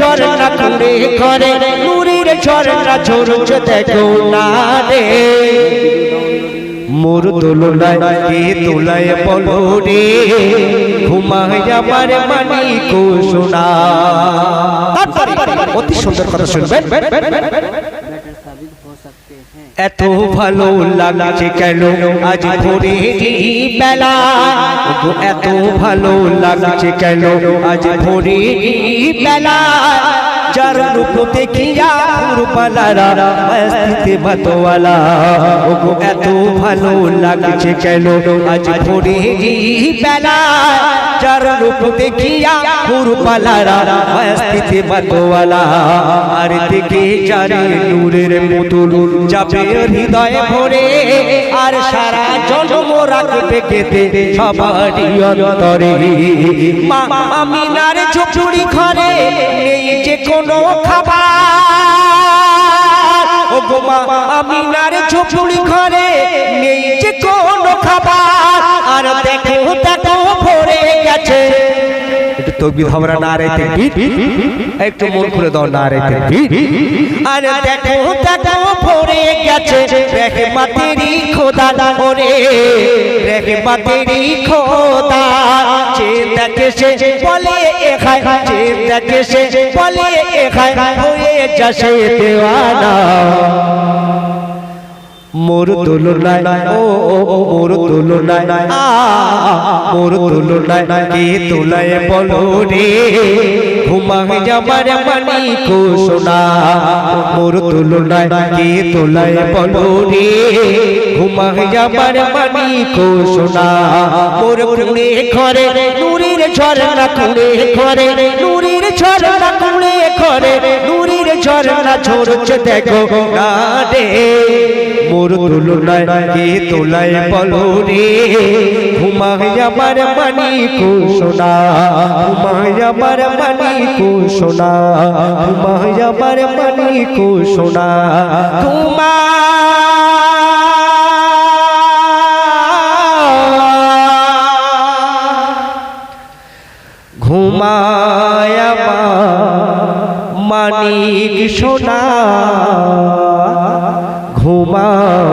ঝরনা কুড়ে করে নুরির ঝরনা ঝরছে দেখো না রে। মোর দোলনায় কে দোলায় বলো রে, ঘুমায় আমার মানি কো অতি সুন্দর কথা শুনবেন। এত ভালো লাগছে কেন আজ ভোরে বেলা এত ভালো লাগছে কেন আজ ভোরে বেলা যার রূপ দেখিয়া পুরবালারা মস্তিতে ভাতওয়ালা ওগো এত ভালো লাগছে কেন আজ ভোরে বেলা যার রূপ দেখিয়া পুরবালারা মস্তিতে ভাতওয়ালা আর দেখে যারে নূরের মতুল যাবে হৃদয়ে ভরে আর সারা জন্ম রাখবে কেতে সবারই অন্তরে মা আমিনার ঝুপড়ি ঘরে নেই যে কোনো খাবার। ও গো মা আমিনার ঝুপড়ি ঘরে নেই যে কোনো খাবার। আর দেখো দেখো ভরে গেছে। একটু তকবির আমরা না একটু মন খুলে দাও না রেতে আর দেখো দেখো ভরে গেছে। খোদা ওরে খোদা। যে দেখে সে বলে এখায় খায় যে দেখে সে বলে এখায় খায় হয়ে যাসে দেওয়ানা। মোর তুলনায় ও মোর তুলনায় আ, মোর তুলনায় কে তোলায় বলো রে? ঘুমায় যাবার মানি কো সোনা মোর তুলনায় কে তোলায় বলো রে? ঘুমায় যাবার মানি কো সোনা মোর কুড়ে ঘরে, নুরির ঝরনা কুড়ে ঘরে। নুরির ঝরনা কুড়ে ঘরে, নুরির ঝরনা ঝরছে দেখো, না রে। মোর তুলনায় কে তোলায় বলো রে? ঘুমায় মানি কো সোনা ঘুমায় আমার মানি কো সোনা ঘুমায় আমার মানি কো সোনা ঘুমা ঘুমায় মানিক সোনা ঘুমা